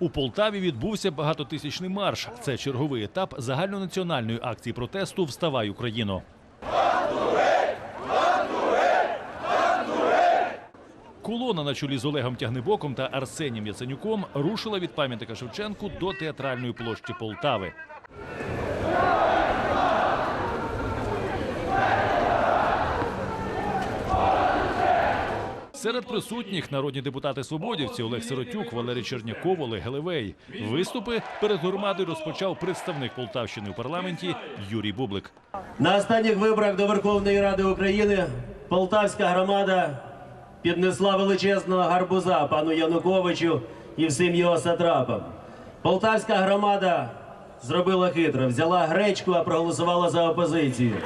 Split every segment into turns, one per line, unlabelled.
У Полтаві відбувся багатотисячний марш. Це черговий етап загальнонаціональної акції протесту Вставай Україно. Колона на чолі з Олегом Тягнебоком та Арсенієм Яценюком рушила від пам'ятника Шевченку до театральної площі Полтави. Серед присутніх народні депутати свободівці Олег Сиротюк, Валерій Черняков, Олег Гелевей. Виступи перед громадою розпочав представник Полтавщини у парламенті Юрій Бублик.
На останніх виборах до Верховної Ради України полтавська громада піднесла величезного гарбуза пану Януковичу і всім його сатрапам. Полтавська громада зробила хитро, взяла гречку, а проголосувала за опозицію.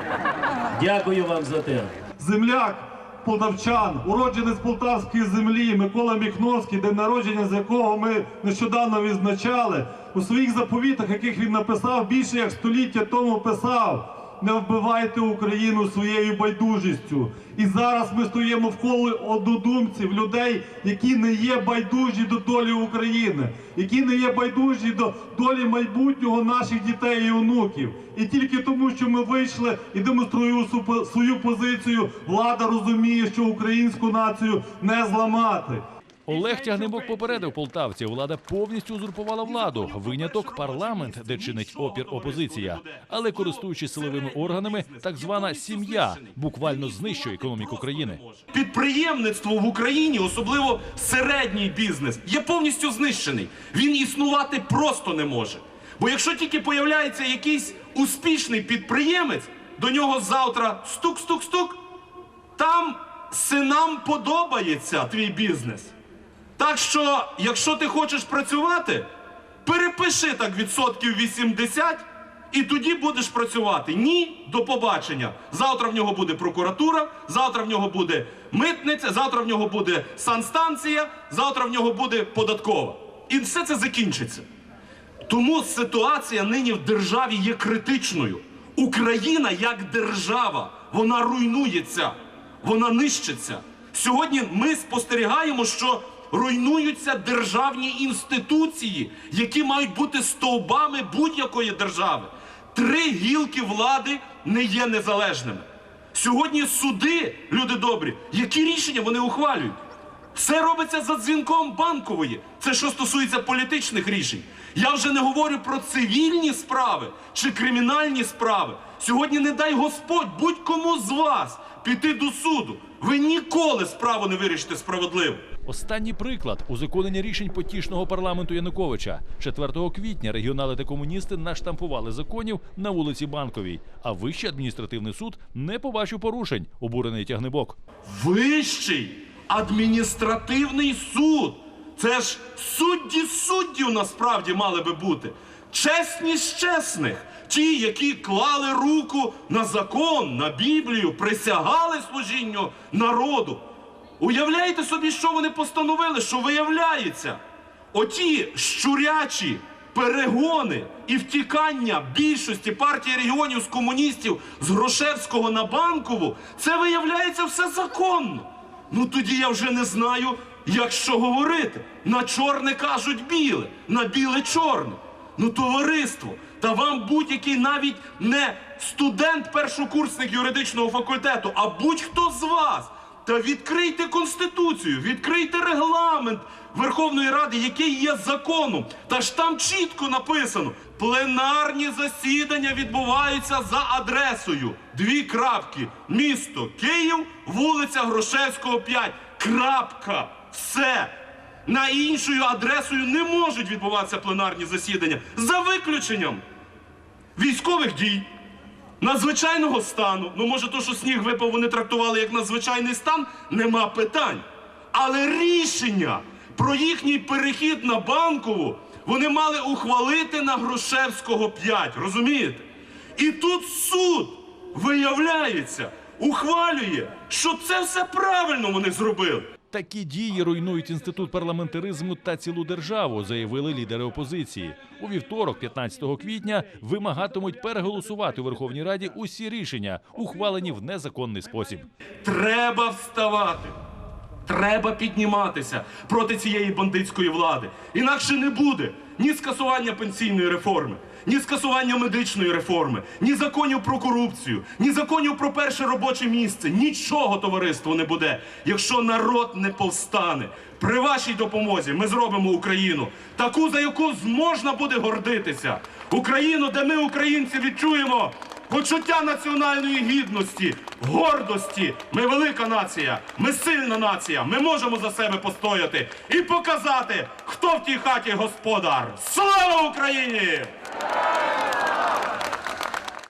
Дякую вам за те.
земляк полтавчан, уродженець полтавської землі Микола Міхновський, день народження з якого ми нещодавно відзначали, у своїх заповітах, яких він написав більше як століття тому писав. Не вбивайте Україну своєю байдужістю. І зараз ми стоїмо в колі однодумців, людей, які не є байдужі до долі України, які не є байдужі до долі майбутнього наших дітей і онуків. І тільки тому, що ми вийшли і демонструємо свою позицію, влада розуміє, що українську націю не зламати.
Олег Тягнебок попередив полтавців, влада повністю узурпувала владу. Виняток парламент, де чинить опір опозиція. Але користуючись силовими органами, так звана сім'я буквально знищує економіку країни.
Підприємництво в Україні, особливо середній бізнес, є повністю знищений. Він існувати просто не може. Бо якщо тільки появляється якийсь успішний підприємець, до нього завтра стук-стук-стук, там синам подобається твій бізнес. Так що, якщо ти хочеш працювати, перепиши так відсотків 80 і тоді будеш працювати. Ні, до побачення. Завтра в нього буде прокуратура, завтра в нього буде митниця, завтра в нього буде санстанція, завтра в нього буде податкова. І все це закінчиться. Тому ситуація нині в державі є критичною. Україна як держава, вона руйнується, вона нищиться. Сьогодні ми спостерігаємо, що руйнуються державні інституції, які мають бути стовбами будь-якої держави. Три гілки влади не є незалежними. Сьогодні суди, люди добрі, які рішення вони ухвалюють? Все робиться за дзвінком банкової. Це що стосується політичних рішень. Я вже не говорю про цивільні справи чи кримінальні справи. Сьогодні не дай Господь будь-кому з вас піти до суду. Ви ніколи справу не вирішите справедливо.
Останній приклад узаконення рішень потішного парламенту Януковича. 4 квітня регіонали та комуністи наштампували законів на вулиці Банковій, а вищий адміністративний суд не побачив порушень. Обурений тягнебок.
Вищий адміністративний суд. Це ж судді суддів насправді мали би бути. Чесні з чесних. Ті, які клали руку на закон, на Біблію, присягали служінню народу. Уявляєте собі, що вони постановили, що виявляється, оті щурячі перегони і втікання більшості партії регіонів з комуністів з Грошевського на банкову, це виявляється все законно. Ну тоді я вже не знаю, як що говорити. На чорне кажуть біле, на біле чорне. Ну, товариство, та вам будь-який навіть не студент першокурсник юридичного факультету, а будь-хто з вас. Та відкрийте Конституцію, відкрийте регламент Верховної Ради, який є законом. Та ж там чітко написано: пленарні засідання відбуваються за адресою. Дві крапки. Місто Київ, вулиця Грошевського, 5. Крапка. Все. На іншою адресою не можуть відбуватися пленарні засідання за виключенням військових дій, надзвичайного стану. Ну, може, то, що сніг випав, вони трактували як надзвичайний стан, нема питань. Але рішення про їхній перехід на банкову вони мали ухвалити на Грушевського 5, розумієте? І тут суд, виявляється, ухвалює, що це все правильно вони зробили.
Такі дії руйнують інститут парламентаризму та цілу державу, заявили лідери опозиції. У вівторок, 15 квітня, вимагатимуть переголосувати у Верховній Раді усі рішення, ухвалені в незаконний спосіб.
Треба вставати. Треба підніматися проти цієї бандитської влади. Інакше не буде ні скасування пенсійної реформи, ні скасування медичної реформи, ні законів про корупцію, ні законів про перше робоче місце. Нічого товариство не буде, якщо народ не повстане. При вашій допомозі ми зробимо Україну таку, за яку можна буде гордитися. Україну, де ми, українці, відчуємо почуття національної гідності, гордості. Ми велика нація, ми сильна нація. Ми можемо за себе постояти і показати, хто в тій хаті господар. Слава Україні!